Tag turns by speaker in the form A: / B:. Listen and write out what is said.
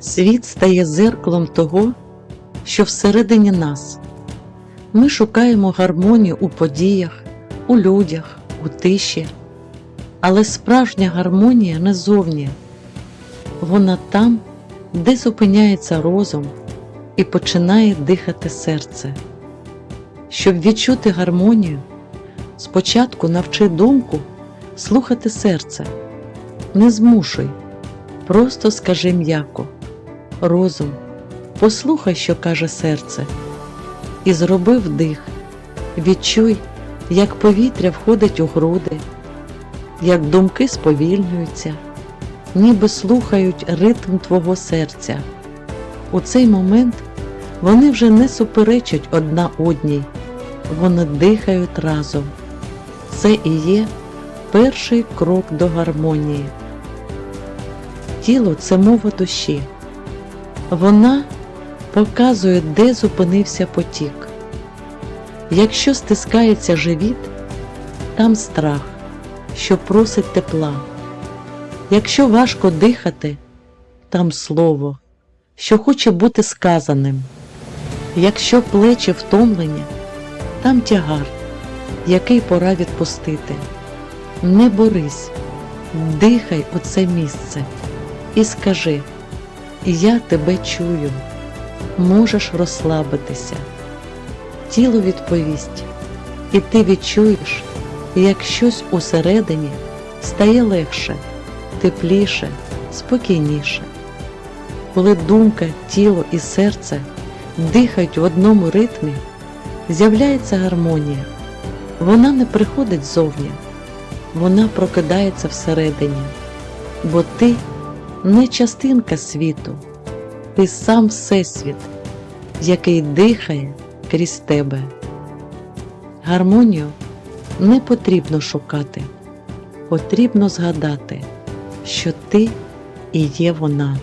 A: Світ стає зеркалом того, що всередині нас. Ми шукаємо гармонію у подіях, у людях, у тиші. Але справжня гармонія не зовні. Вона там, де зупиняється розум і починає дихати серце. Щоб відчути гармонію, спочатку навчи думку слухати серце. Не змушуй, просто скажи м'яко. Розум, послухай, що каже серце, і зроби вдих. Відчуй, як повітря входить у груди, як думки сповільнюються, ніби слухають ритм твого серця. У цей момент вони вже не суперечать одна одній, вони дихають разом. Це і є перший крок до гармонії. Тіло це мова душі. Вона показує, де зупинився потік. Якщо стискається живіт, там страх, що просить тепла. Якщо важко дихати, там слово, що хоче бути сказаним. Якщо плечі втомлені, там тягар, який пора відпустити. Не борись, дихай у це місце і скажи, я тебе чую, можеш розслабитися. Тіло відповість, і ти відчуєш, як щось усередині стає легше, тепліше, спокійніше. Коли думка, тіло і серце дихають в одному ритмі, з'являється гармонія. Вона не приходить ззовні, вона прокидається всередині, бо ти не частинка світу, ти сам Всесвіт, який дихає крізь тебе. Гармонію не потрібно шукати, потрібно згадати, що ти і є вона.